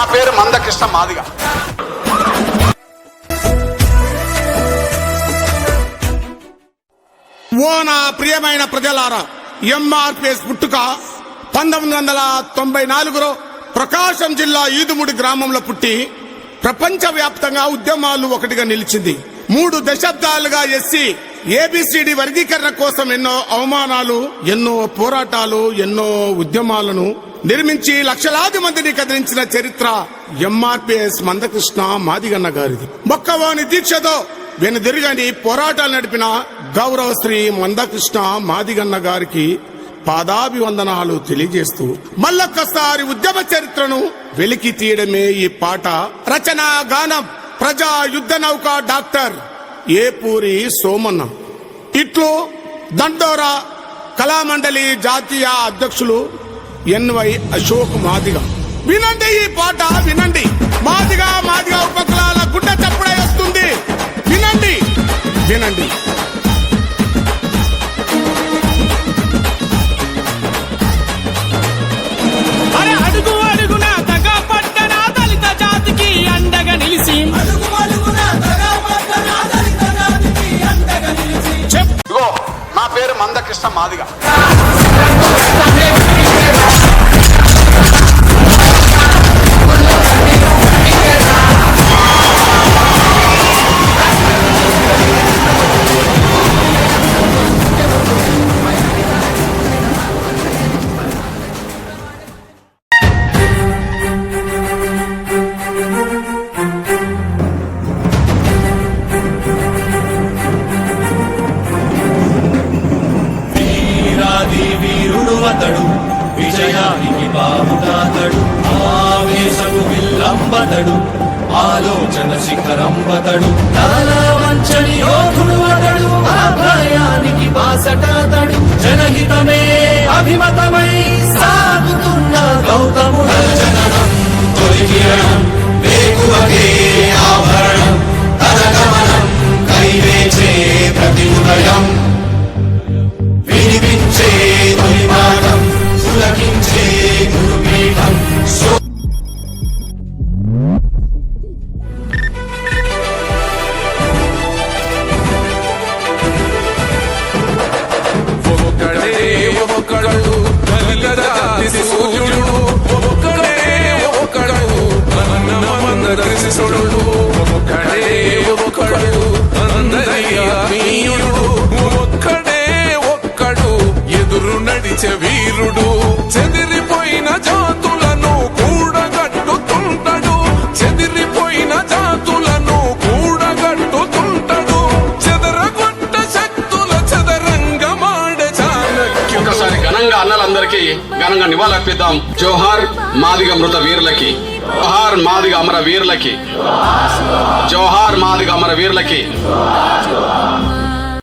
నా పేరు మందకృష్ణ మాదిగ. ఓ నా ప్రియమైన ప్రజలారా ఎంఆర్పిఎస్ పుట్టుక పంతొమ్మిది వందల తొంభై నాలుగులో ప్రకాశం జిల్లా ఈదుముడి గ్రామంలో పుట్టి ప్రపంచ వ్యాప్తంగా ఉద్యమాలు ఒకటిగా నిలిచింది. మూడు దశాబ్దాలుగా ఎస్సీ ఏబిసిడి వర్గీకరణ కోసం ఎన్నో అవమానాలు ఎన్నో పోరాటాలు ఎన్నో ఉద్యమాలను నిర్మించి లక్షలాది మందిని కదిలించిన చరిత్ర ఎంఆర్పిఎస్ మందకృష్ణ మాదిగన్న గారిది. మొక్కవాని దీక్షతో వెనుదిరుగని పోరాటాలు నడిపిన గౌరవ శ్రీ మందకృష్ణ మాదిగన్న గారికి పాదాభివందనాలు తెలియజేస్తూ మళ్ళొక్కసారి ఉద్యమ చరిత్రను వెలికి తీయడమే ఈ పాట. రచన గానం ప్రజా యుద్ధ నౌక డాక్టర్ ఏపూరి సోమన్న. ఇట్లు దండోరా కళామండలి జాతీయ అధ్యక్షులు ఎన్వై అశోక్ మాదిగ. వినండి ఈ పాట వినండి. మాదిగా మాదిగా ఉపకులాల గుండె చప్పుడై వస్తుంది. వినండి వినండి. అరే అడుగు అడుగున తగ పట్టణ దళిత జాతికి అండగా నిలిచి. చెప్. ఇగో నా పేరు మందకృష్ణ మాదిగ. వీరుడు విజయానికి బావుటాతడు ఆవేశము విల్లంబతడు. ఆలోచన శిఖరంబతడు. చాలా వంచని యోధుడు అతడు. ఆ భయానికి బాసటాతడు. జనహితమే అభిమతమే ఎదురు వీరుడు చెదిరిపోయిన జాతులను కూడగట్టుతుంటాడు. చెదిరిపోయిన జాతులను కూడగట్టుతుంటాడు. చెదరగొట్ట శక్తుల చదరంగమాడ చాణక్యుడు. ఒకసారి ఘనంగా అన్నలందరికీ ఘనంగా నివాళులర్పిద్దాం. జోహార్ మాదిగ మృత వీరులకి జోహార్ మాదిగ అమర వీరులకి జోహార్ మాదిగ అమర వీరులకి.